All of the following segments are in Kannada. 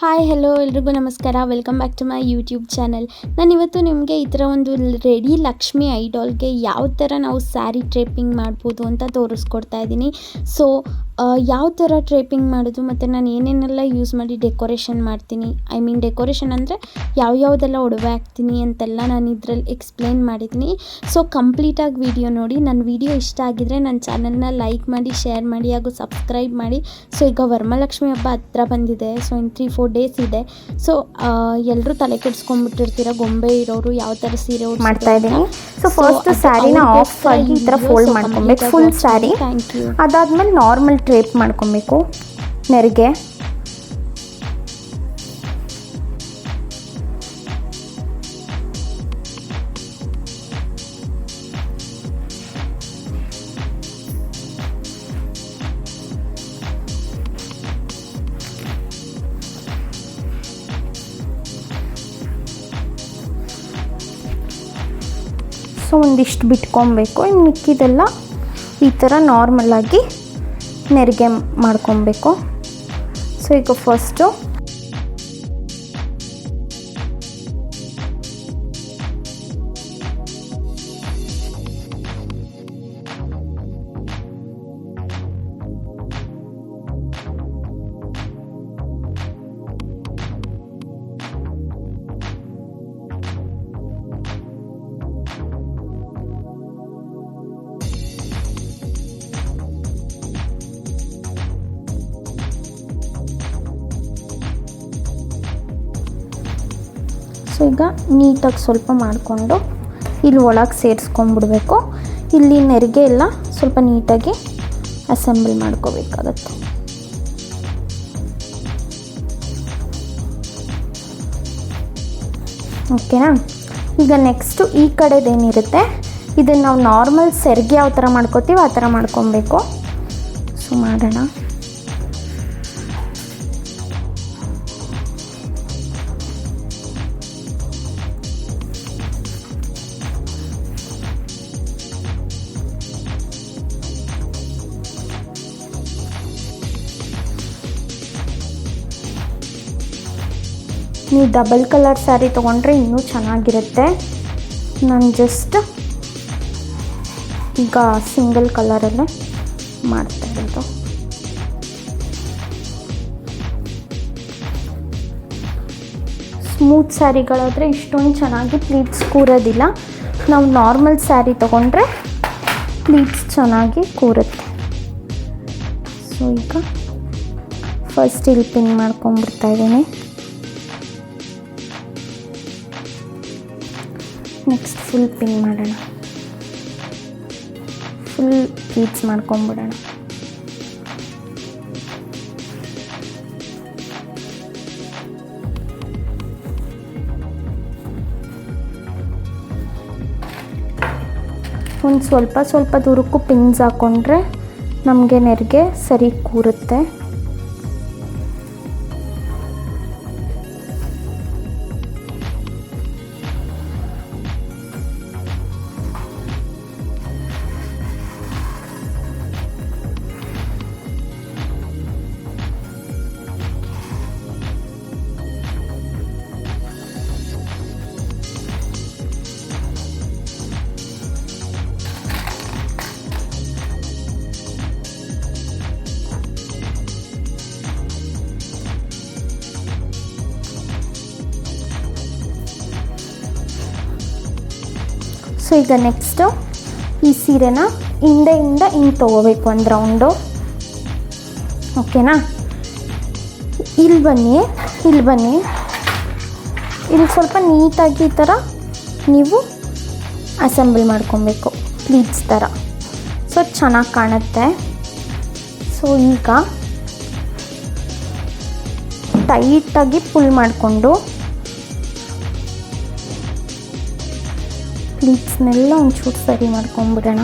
ಹಾಯ್ ಹಲೋ ಎಲ್ರಿಗೂ ನಮಸ್ಕಾರ. Welcome back to my YouTube channel ನಾನು ಇವತ್ತು ನಿಮಗೆ ಈ ಥರ ಒಂದು ರೆಡಿ ಲಕ್ಷ್ಮಿ ಐಡಾಲ್ಗೆ ಯಾವ ಥರ ನಾವು ಸ್ಯಾರಿ ಟ್ರೇಪಿಂಗ್ ಮಾಡ್ಬೋದು ಅಂತ ತೋರಿಸ್ಕೊಡ್ತಾ ಇದ್ದೀನಿ. ಸೊ ಯಾವ ಥರ ಟ್ರೇಪಿಂಗ್ ಮಾಡೋದು ಮತ್ತು ನಾನು ಏನೇನೆಲ್ಲ ಯೂಸ್ ಮಾಡಿ ಡೆಕೋರೇಷನ್ ಮಾಡ್ತೀನಿ? ಐ ಮೀನ್ ಡೆಕೋರೇಷನ್ ಅಂದರೆ ಯಾವ್ಯಾವುದೆಲ್ಲ ಒಡವೆ ಹಾಕ್ತೀನಿ ಅಂತೆಲ್ಲ ನಾನು ಇದರಲ್ಲಿ ಎಕ್ಸ್ಪ್ಲೇನ್ ಮಾಡಿದ್ದೀನಿ ಸೊ ಕಂಪ್ಲೀಟಾಗಿ ವಿಡಿಯೋ ನೋಡಿ. ನನ್ನ ವಿಡಿಯೋ ಇಷ್ಟ ಆಗಿದ್ರೆ ನನ್ನ ಚಾನಲ್ನ ಲೈಕ್ ಮಾಡಿ ಶೇರ್ ಮಾಡಿ ಹಾಗೂ ಸಬ್ಸ್ಕ್ರೈಬ್ ಮಾಡಿ. ಸೊ ಈಗ ವರಮಹಾಲಕ್ಷ್ಮಿ ಹಬ್ಬ ಹತ್ರ ಬಂದಿದೆ. ಸೊ ಇನ್ನು ತ್ರೀ ಫೋರ್ ಡೇಸ್ ಇದೆ. ಸೊ ಎಲ್ಲರೂ ತಲೆ ಕೆಡ್ಸ್ಕೊಂಡ್ಬಿಟ್ಟಿರ್ತೀರ? ಗೊಂಬೆ ಇರೋರು ಯಾವ ಥರ ಸೀರೆ ಮಾಡ್ತಾ ಇದ್ದೀನಿ. ಸೊ ಫಸ್ಟ್ ಸ್ಯಾರಿನ ಆಫ್ ಆಗಿ ಈ ಥರ ಫೋಲ್ಡ್ ಮಾಡ್ಕೊಬೇಕು ಫುಲ್ ಸ್ಯಾರಿ ಅದಾದ್ಮೇಲೆ ನಾರ್ಮಲ್ ಟ್ರೇಪ್ ಮಾಡ್ಕೊಬೇಕು. ನೆರಿಗೆ. ಸೊ ಒಂದಿಷ್ಟು ಬಿಟ್ಕೊಬೇಕು. ಇನ್ನು ಮಿಕ್ಕಿದೆಲ್ಲ ಈ ಥರ ನಾರ್ಮಲಾಗಿ ನೆರಿಗೆ ಮಾಡ್ಕೊಬೇಕು. ಸೊ ಈಗ ಫಸ್ಟು ಸೊ ಈಗ ನೀಟಾಗಿ ಸ್ವಲ್ಪ ಮಾಡಿಕೊಂಡು ಇಲ್ಲಿ ಒಳಗೆ ಸೇರಿಸ್ಕೊಂಡ್ಬಿಡ್ಬೇಕು ಇಲ್ಲಿ ನೆರಿಗೆ ಎಲ್ಲ ಸ್ವಲ್ಪ ನೀಟಾಗಿ ಅಸೆಂಬಲ್ ಮಾಡ್ಕೋಬೇಕಾಗತ್ತೆ. ಓಕೆನಾ? ಈಗ ನೆಕ್ಸ್ಟು ಈ ಕಡೆದೇನಿರುತ್ತೆ ಇದನ್ನು ನಾವು ನಾರ್ಮಲ್ ಸೆರ್ಗೆ ಯಾವ ಥರ ಮಾಡ್ಕೋತೀವಿ ಆ ಥರ ಮಾಡ್ಕೊಬೇಕು. ಸೊ ಮಾಡೋಣ. ನೀವು ಡಬಲ್ ಕಲರ್ ಸ್ಯಾರಿ ತೊಗೊಂಡ್ರೆ ಇನ್ನೂ ಚೆನ್ನಾಗಿರುತ್ತೆ. ನಾನು ಜಸ್ಟ್ ಈಗ ಸಿಂಗಲ್ ಕಲರಲ್ಲೇ ಮಾಡ್ತಾ ಇರೋದು. ಸ್ಮೂತ್ ಸ್ಯಾರಿಗಳಾದರೆ ಇಷ್ಟೊಂದು ಚೆನ್ನಾಗಿ ಪ್ಲೀಟ್ಸ್ ಕೂರೋದಿಲ್ಲ. ನಾವು ನಾರ್ಮಲ್ ಸ್ಯಾರಿ ತೊಗೊಂಡ್ರೆ ಪ್ಲೀಟ್ಸ್ ಚೆನ್ನಾಗಿ ಕೂರುತ್ತೆ. ಸೊ ಈಗ ಫಸ್ಟ್ ಇಲ್ಲಿ ಪಿನ್ ಮಾಡ್ಕೊಂಬಿಡ್ತಾ ಇದ್ದೀನಿ. ನೆಕ್ಸ್ಟ್ ಫುಲ್ ಪಿನ್ ಮಾಡೋಣ. ಫುಲ್ ಪ್ಲೀಟ್ಸ್ ಮಾಡ್ಕೊಂಬಿಡೋಣ. ಒಂದು ಸ್ವಲ್ಪ ಸ್ವಲ್ಪ ದೂರಕ್ಕೂ ಪಿನ್ಸ್ ಹಾಕ್ಕೊಂಡ್ರೆ ನಮಗೆ ನೆರಿಗೆ ಸರಿ ಕೂರುತ್ತೆ. ಸೊ ಈಗ ನೆಕ್ಸ್ಟು ಈ ಸೀರೆನ ಹಿಂದೆಯಿಂದ ಹಿಂಗೆ ತೊಗೋಬೇಕು ಒಂದು ರೌಂಡು ಓಕೆನಾ ಇಲ್ಲಿ ಬನ್ನಿ ಇಲ್ಲಿ ಬನ್ನಿ. ಇಲ್ಲಿ ಸ್ವಲ್ಪ ನೀಟಾಗಿ ಈ ಥರ ನೀವು ಅಸೆಂಬಲ್ ಮಾಡ್ಕೊಬೇಕು ಪ್ಲೀಟ್ಸ್ ಥರ ಸೊ ಚೆನ್ನಾಗಿ ಕಾಣುತ್ತೆ. ಸೊ ಈಗ ಟೈಟಾಗಿ ಪುಲ್ ಮಾಡಿಕೊಂಡು ಪ್ಲೀಟ್ಸ್ನೆಲ್ಲ ಒಂಚೂರು ಸರಿ ಮಾಡ್ಕೊಂಬಿಡೋಣ.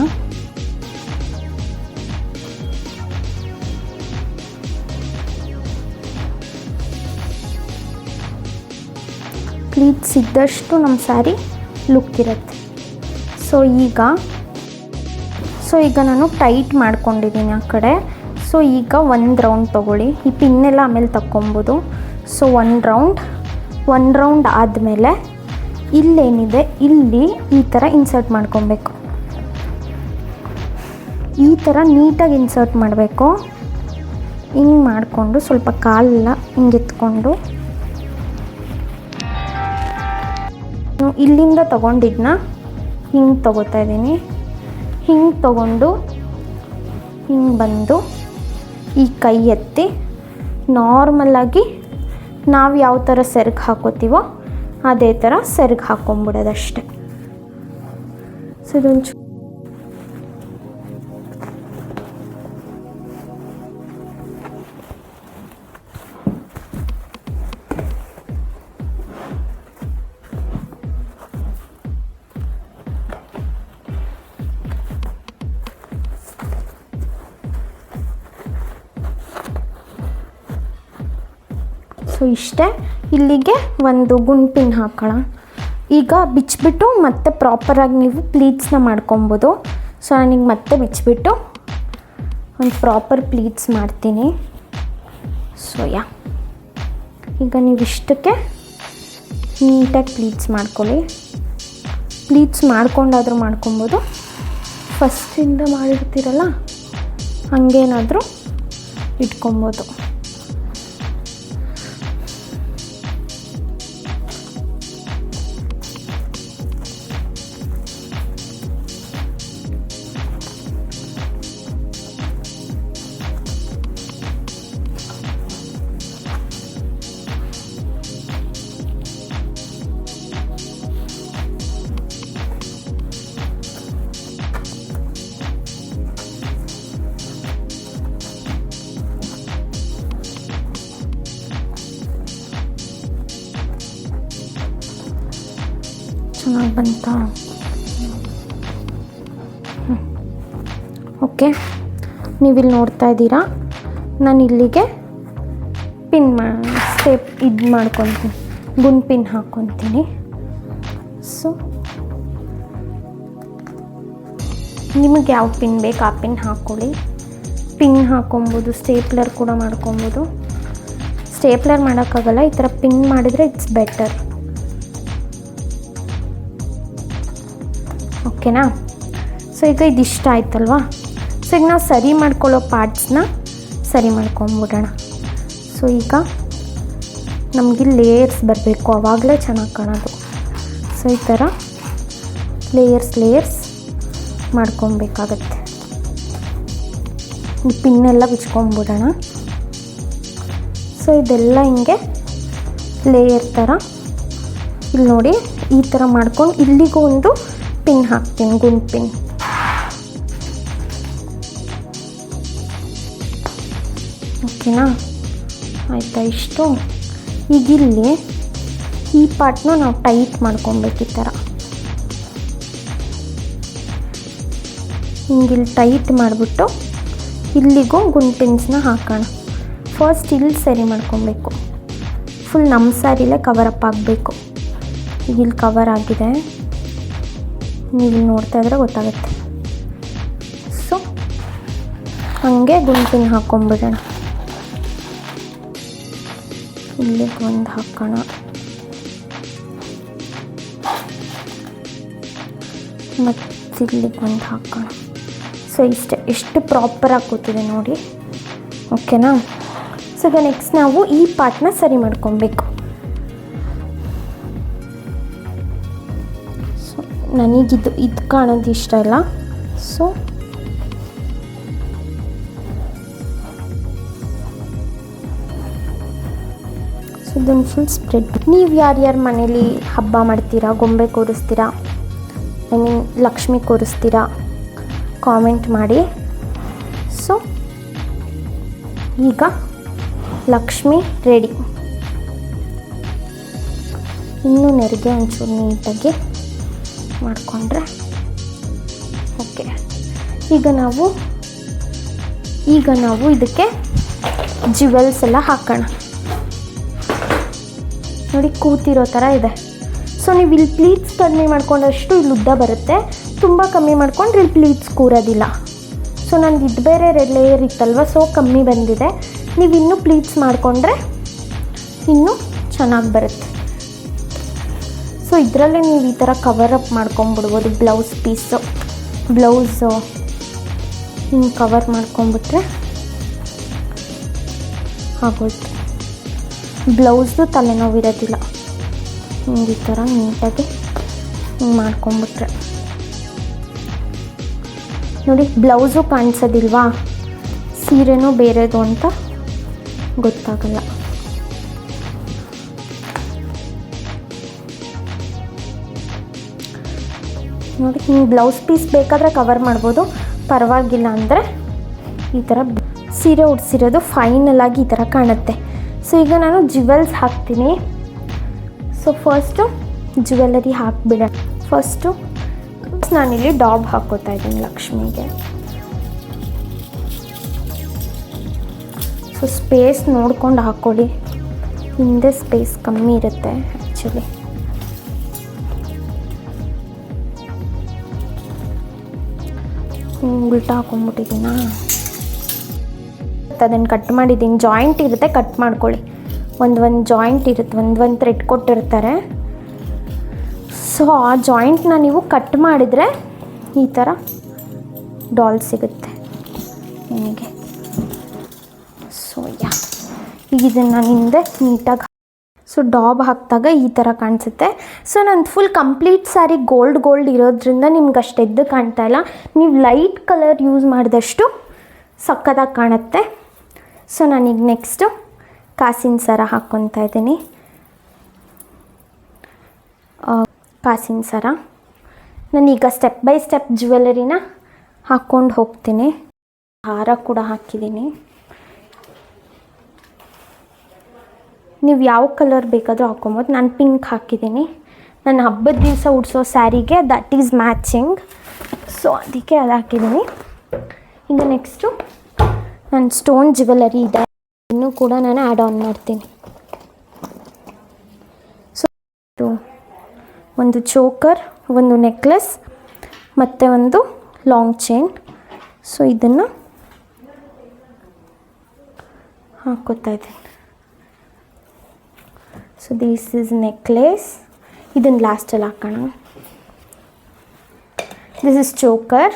ಪ್ಲೀಟ್ಸ್ ಇದ್ದಷ್ಟು ನಮ್ಮ ಸ್ಯಾರಿ ಲುಕ್ ಇರುತ್ತೆ. ಸೊ ಈಗ ಸೊ ಈಗ ನಾನು ಟೈಟ್ ಮಾಡ್ಕೊಂಡಿದ್ದೀನಿ ಆ ಕಡೆ. ಸೊ ಈಗ ಒಂದು ರೌಂಡ್ ತೊಗೊಳ್ಳಿ. ಈ ಪಿನ್ನೆಲ್ಲ ಆಮೇಲೆ ತಕ್ಕೊಬೋದು. ಸೊ ಒಂದು ರೌಂಡ್. ಒಂದು ರೌಂಡ್ ಆದಮೇಲೆ ಇಲ್ಲೇನಿದೆ, ಇಲ್ಲಿ ಈ ಥರ ಇನ್ಸರ್ಟ್ ಮಾಡ್ಕೊಬೇಕು. ಈ ಥರ ನೀಟಾಗಿ ಇನ್ಸರ್ಟ್ ಮಾಡಬೇಕು. ಹಿಂಗೆ ಮಾಡಿಕೊಂಡು ಸ್ವಲ್ಪ ಕಾಲೆಲ್ಲ ಹಿಂಗೆತ್ಕೊಂಡು ಇಲ್ಲಿಂದ ತೊಗೊಂಡಿದ್ನ, ಹಿಂಗೆ ತೊಗೋತಾ ಇದ್ದೀನಿ. ಹಿಂಗೆ ತಗೊಂಡು, ಹಿಂಗೆ ಬಂದು ಈ ಕೈ ಎತ್ತಿ ನಾರ್ಮಲಾಗಿ ನಾವು ಯಾವ ಥರ ಸೆರ್ಗೆ ಹಾಕೋತೀವೋ ಅದೇ ಥರ ಸೆರ್ಗ್ ಹಾಕ್ಕೊಂಬಿಡೋದಷ್ಟೆ ಸೊ ಇದೊಂದು ಚೂ- ಸೊ ಇಷ್ಟೇ. ಇಲ್ಲಿಗೆ ಒಂದು ಗುಂಪಿನ ಹಾಕೋಣ. ಈಗ ಬಿಚ್ಚಿಬಿಟ್ಟು ಮತ್ತೆ ಪ್ರಾಪರಾಗಿ ನೀವು ಪ್ಲೀಟ್ಸ್ನ ಮಾಡ್ಕೊಬೋದು. ಸೊ ನಾನೀಗ ಮತ್ತೆ ಬಿಚ್ಚಿಬಿಟ್ಟು ಒಂದು ಪ್ರಾಪರ್ ಪ್ಲೀಟ್ಸ್ ಮಾಡ್ತೀನಿ. So yeah. ಈಗ ನೀವು ಇಷ್ಟಕ್ಕೆ ನೀಟಾಗಿ ಪ್ಲೀಟ್ಸ್ ಮಾಡ್ಕೊಳ್ಳಿ. ಪ್ಲೀಟ್ಸ್ ಮಾಡ್ಕೊಂಡಾದರೂ ಮಾಡ್ಕೊಬೋದು. ಫಸ್ಟಿಂದ ಮಾಡಿರ್ತೀರಲ್ಲ, ಹಂಗೇನಾದರೂ ಇಟ್ಕೊಬೋದು. ಚೆನ್ನಾಗಿ ಬಂತ? ಓಕೆ. ನೀವಿಲ್ಲಿ ನೋಡ್ತಾ ಇದ್ದೀರಾ? ನಾನು ಇಲ್ಲಿಗೆ ಪಿನ್ ಮಾ, ಸ್ಟೇಪ್ ಇದು ಮಾಡ್ಕೊತೀನಿ. ಗುನ್ ಪಿನ್ ಹಾಕ್ಕೊತೀನಿ ಸೊ ನಿಮಗೆ ಯಾವ ಪಿನ್ ಬೇಕು ಆ ಪಿನ್ ಹಾಕ್ಕೊಳ್ಳಿ ಪಿನ್ ಹಾಕೊಬೋದು, ಸ್ಟೇಪ್ಲರ್ ಕೂಡ ಮಾಡ್ಕೊಬೋದು. ಸ್ಟೇಪ್ಲರ್ ಮಾಡೋಕ್ಕಾಗಲ್ಲ, ಈ ಥರ ಪಿನ್ ಮಾಡಿದರೆ ಇಟ್ಸ್ ಬೆಟರ್. ಓಕೆನಾ? ಸೊ ಈಗ ಇದಿಷ್ಟ ಆಯ್ತಲ್ವಾ? ಸೊ ಈಗ ನಾವು ಸರಿ ಮಾಡ್ಕೊಳ್ಳೋ ಪಾರ್ಟ್ಸ್ನ ಸರಿ ಮಾಡ್ಕೊಂಬಿಡೋಣ. ಸೊ ಈಗ ನಮಗೆ ಲೇಯರ್ಸ್ ಬರಬೇಕು ಆವಾಗಲೇ ಚೆನ್ನಾಗಿ ಕಾಣೋದು. ಸೊ ಈ ಥರ ಲೇಯರ್ಸ್ ಲೇಯರ್ಸ್ ಮಾಡ್ಕೊಬೇಕಾಗತ್ತೆ. ಈ ಪಿನ್ನೆಲ್ಲ ಬಿಚ್ಕೊಂಬಿಡೋಣ. ಸೊ ಇದೆಲ್ಲ ಹಿಂಗೆ ಲೇಯರ್ ಥರ ಇಲ್ಲಿ ನೋಡಿ ಈ ಥರ ಮಾಡ್ಕೊಂಡು ಇಲ್ಲಿಗೂ ಒಂದು ಗುಂಡ್ ಪಿನ್ ಓಕೆನಾ ಆಯಿತಾ ಇಷ್ಟು ಈಗ ಇಲ್ಲಿ ಈ ಪಾರ್ಟ್ನ ನಾವು ಟೈಟ್ ಮಾಡ್ಕೊಬೇಕು ಈ ಥರ ಹಿಂಗಿಲ್ಲಿ ಟೈಟ್ ಮಾಡಿಬಿಟ್ಟು ಇಲ್ಲಿಗೂ ಗುಂಡ್ ಪಿನ್ಸ್ನ ಹಾಕೋಣ. ಫಸ್ಟ್ ಇಲ್ಲಿ ಸರಿ ಮಾಡ್ಕೊಬೇಕು. ಫುಲ್ ನಮ್ಮ ಸ್ಯಾರಿಲೇ ಕವರ್ ಅಪ್ ಆಗಬೇಕು. ಇಲ್ಲಿ ಕವರ್ ಆಗಿದೆ. ನೀವು ನೋಡ್ತಾ ಇದ್ರೆ ಗೊತ್ತಾಗುತ್ತೆ. ಸೊ ಹಾಗೆ ಗುಂಪಿನ ಹಾಕ್ಕೊಂಬಿಡೋಣ ಇಲ್ಲಿಗೆ ಒಂದು ಹಾಕೋಣ. ಮತ್ತು ಇಲ್ಲಿಗೆ ಒಂದು ಹಾಕೋಣ. ಸೊ ಇಷ್ಟೇ, ಎಷ್ಟು ಪ್ರಾಪರಾಗಿ ಕೂತಿದೆ ನೋಡಿ. ಓಕೆನಾ ಸೊ ಈಗ ನೆಕ್ಸ್ಟ್ ನಾವು ಈ ಪಾರ್ಟ್ನ ಸರಿ ಮಾಡ್ಕೊಬೇಕು. ನನಗಿದು ಇದು ಕಾಣೋದು ಇಷ್ಟ ಇಲ್ಲ. ಸೊ ಸೊ ಇದನ್ನು ಫುಲ್ ಸ್ಪ್ರೆಡ್ ನೀವು ಯಾರ್ಯಾರ ಮನೇಲಿ ಹಬ್ಬ ಮಾಡ್ತೀರಾ, ಗೊಂಬೆ ಕೂರಿಸ್ತೀರಾ? ಐ ಮೀನ್ ಲಕ್ಷ್ಮಿ ಕೂರಿಸ್ತೀರಾ? ಕಾಮೆಂಟ್ ಮಾಡಿ. ಸೊ ಈಗ ಲಕ್ಷ್ಮಿ ರೆಡಿ ಇನ್ನೂ ನೆರಿಗೆ ಒಂಚೂರು ನೀಟಾಗಿ ಮಾಡಿಕೊಂಡ್ರೆ? ಓಕೆ. ಈಗ ನಾವು ಈಗ ನಾವು ಇದಕ್ಕೆ ಜ್ಯುವೆಲ್ಸ್ ಎಲ್ಲ ಹಾಕೋಣ. ನೋಡಿ, ಕೂತಿರೋ ಥರ ಇದೆ. ಸೊ ನೀವು ಇಲ್ಲಿ ಪ್ಲೀಟ್ಸ್ ಕಡಿಮೆ ಮಾಡ್ಕೊಂಡಷ್ಟು ಇಲ್ಲಿ ಉದ್ದ ಬರುತ್ತೆ. ತುಂಬ ಕಮ್ಮಿ ಮಾಡ್ಕೊಂಡ್ರೆ ಇಲ್ಲಿ ಪ್ಲೀಟ್ಸ್ ಕೂರೋದಿಲ್ಲ. ಸೊ ನನಗೆ ಇದು ಬೇರೆ ರೆಡ್ ಲೇಯರ್ ಇತ್ತಲ್ವ ಸೊ ಕಮ್ಮಿ ಬಂದಿದೆ. ನೀವು ಇನ್ನೂ ಪ್ಲೀಟ್ಸ್ ಮಾಡಿಕೊಂಡ್ರೆ ಇನ್ನೂ ಚೆನ್ನಾಗಿ ಬರುತ್ತೆ. ಸೊ ಇದರಲ್ಲೇ ನೀವು ಈ ಥರ ಕವರ್ ಅಪ್ ಮಾಡ್ಕೊಂಬಿಡ್ಬೋದು. ಬ್ಲೌಸ್ ಪೀಸು ಬ್ಲೌಸು ಹಿಂಗೆ ಕವರ್ ಮಾಡ್ಕೊಂಬಿಟ್ರೆ ಆಗೋಯ್ತು. ಬ್ಲೌಸ್ದು ತಲೆನೋವಿರೋದಿಲ್ಲ ಹಿಂಗೆ ಈ ಥರ ನೀಟಾಗಿ ಹಿಂಗೆ ಮಾಡ್ಕೊಂಬಿಟ್ರೆ. ನೋಡಿ ಬ್ಲೌಸು ಕಾಣಿಸೋದಿಲ್ವಾ? ಸೀರೆನೂ ಬೇರೆದು ಅಂತ ಗೊತ್ತಾಗಲ್ಲ. ನೋಡಿ ಹಿಂಗೆ ಬ್ಲೌಸ್ ಪೀಸ್ ಬೇಕಾದರೆ ಕವರ್ ಮಾಡ್ಬೋದು. ಪರವಾಗಿಲ್ಲ ಅಂದರೆ ಈ ಥರ ಸೀರೆ ಉಡ್ಸಿರೋದು ಫೈನಲ್ ಆಗಿ ಈ ಥರ ಕಾಣುತ್ತೆ. ಸೊ ಈಗ ನಾನು ಜ್ಯುವೆಲ್ಸ್ ಹಾಕ್ತೀನಿ. ಸೊ ಫಸ್ಟು ಜ್ಯುವೆಲ್ಲರಿ ಹಾಕ್ಬಿಡ ಫಸ್ಟು ನಾನಿಲ್ಲಿ ಡಾಬ್ ಹಾಕೋತಾ ಇದ್ದೀನಿ ಲಕ್ಷ್ಮಿಗೆ. ಸೊ ಸ್ಪೇಸ್ ನೋಡ್ಕೊಂಡು ಹಾಕ್ಕೊಳ್ಳಿ ಹಿಂದೆ ಸ್ಪೇಸ್ ಕಮ್ಮಿ ಇರುತ್ತೆ ಆ್ಯಕ್ಚುಲಿ ಉಲ್ಟಾ ಹಾಕೊಂಡ್ಬಿಟ್ಟಿದ್ದೀನಾ ಅದನ್ನು ಕಟ್ ಮಾಡಿದ್ದೀನಿ. ಜಾಯಿಂಟ್ ಇರುತ್ತೆ ಕಟ್ ಮಾಡ್ಕೊಳ್ಳಿ. ಒಂದು ಒಂದು ಜಾಯಿಂಟ್ ಇರುತ್ತೆ ಒಂದು ಒಂದು ಥ್ರೆಡ್ ಕೊಟ್ಟಿರ್ತಾರೆ. ಸೊ ಆ ಜಾಯಿಂಟ್ನ ನೀವು ಕಟ್ ಮಾಡಿದರೆ ಈ ಥರ ಡಾಲ್ ಸಿಗುತ್ತೆ ನಿಮಗೆ. ಸೊ ಯಾ ಈಗ ಇದನ್ನು ನಾನು ಹಿಂದೆ ನೀಟಾಗಿ ಸೊ ಡಾಬ್ ಹಾಕಿದಾಗ ಈ ಥರ ಕಾಣಿಸುತ್ತೆ. ಸೊ ನಂದು full complete sari gold gold ಇರೋದ್ರಿಂದ ನಿಮ್ಗೆ ಅಷ್ಟೆದ್ದು ಕಾಣ್ತಾ ಇಲ್ಲ. ನೀವು ಲೈಟ್ ಕಲರ್ ಯೂಸ್ ಮಾಡಿದಷ್ಟು ಸಕ್ಕತ್ತಾಗಿ ಕಾಣುತ್ತೆ. ಸೊ ನಾನೀಗ ನೆಕ್ಸ್ಟು ಕಾಸಿನ ಸರ ಹಾಕ್ಕೊತಾ ಇದ್ದೀನಿ. ಕಾಸಿನ ಸರ. ನಾನೀಗ ಸ್ಟೆಪ್ ಬೈ ಸ್ಟೆಪ್ ಜ್ಯುವೆಲರಿನ ಹಾಕ್ಕೊಂಡು ಹೋಗ್ತೀನಿ. ಹಾರ ಕೂಡ ಹಾಕಿದ್ದೀನಿ. ನೀವು ಯಾವ ಕಲರ್ ಬೇಕಾದರೂ ಹಾಕ್ಕೊಬೋದು. ನಾನು ಪಿಂಕ್ ಹಾಕಿದ್ದೀನಿ. ನಾನು ಹಬ್ಬದ ದಿವಸ ಉಡ್ಸೋ ಸ್ಯಾರಿಗೆ ದಟ್ ಈಸ್ ಮ್ಯಾಚಿಂಗ್ ಸೊ ಅದಕ್ಕೆ ಅದು ಹಾಕಿದ್ದೀನಿ. ಈಗ ನೆಕ್ಸ್ಟು ನನ್ನ ಸ್ಟೋನ್ ಜ್ಯುವೆಲರಿ ಇದೆ. ಇನ್ನೂ ಕೂಡ ನಾನು ಆ್ಯಡ್ ಆನ್ ಮಾಡ್ತೀನಿ. ಸೊ ಒಂದು ಚೋಕರ್ ಒಂದು ನೆಕ್ಲೆಸ್ ಮತ್ತು ಒಂದು ಲಾಂಗ್ ಚೈನ್ ಸೊ ಇದನ್ನು ಹಾಕೋತಾ ಇದ್ದೀನಿ. ಸೊ ದಿಸ್ ಇಸ್ ನೆಕ್ಲೆಸ್ ಇದನ್ನು ಲಾಸ್ಟಲ್ಲಿ ಹಾಕೋಣ this is choker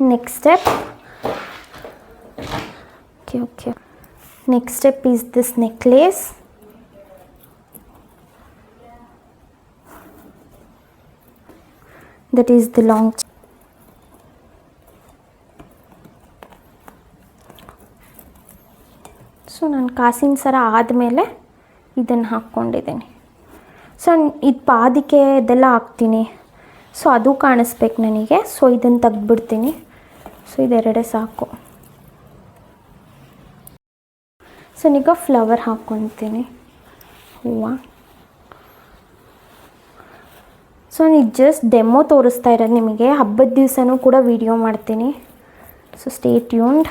next step okay okay next step is this necklace that is the long ಕಾಸಿನ ಸರ ಆದಮೇಲೆ ಇದನ್ನು ಹಾಕ್ಕೊಂಡಿದ್ದೀನಿ. ಸೊ ಇದು ಪಾದಿಕೆ ಇದೆಲ್ಲ ಹಾಕ್ತೀನಿ. ಸೊ ಅದು ಕಾಣಿಸ್ಬೇಕು ನನಗೆ. ಸೊ ಇದನ್ನು ತೆಗ್ದುಬಿಡ್ತೀನಿ. ಸೊ ಇದೆರಡೇ ಸಾಕು. ಸೊ ಈಗ ಫ್ಲವರ್ ಹಾಕ್ಕೊತೀನಿ. ಹೂವು. ಸೊ ನಾನು ಜಸ್ಟ್ ಡೆಮೋ ತೋರಿಸ್ತಾ ಇರೋದು ನಿಮಗೆ. ಹಬ್ಬದ ದಿವಸನೂ ಕೂಡ ವಿಡಿಯೋ ಮಾಡ್ತೀನಿ. So stay tuned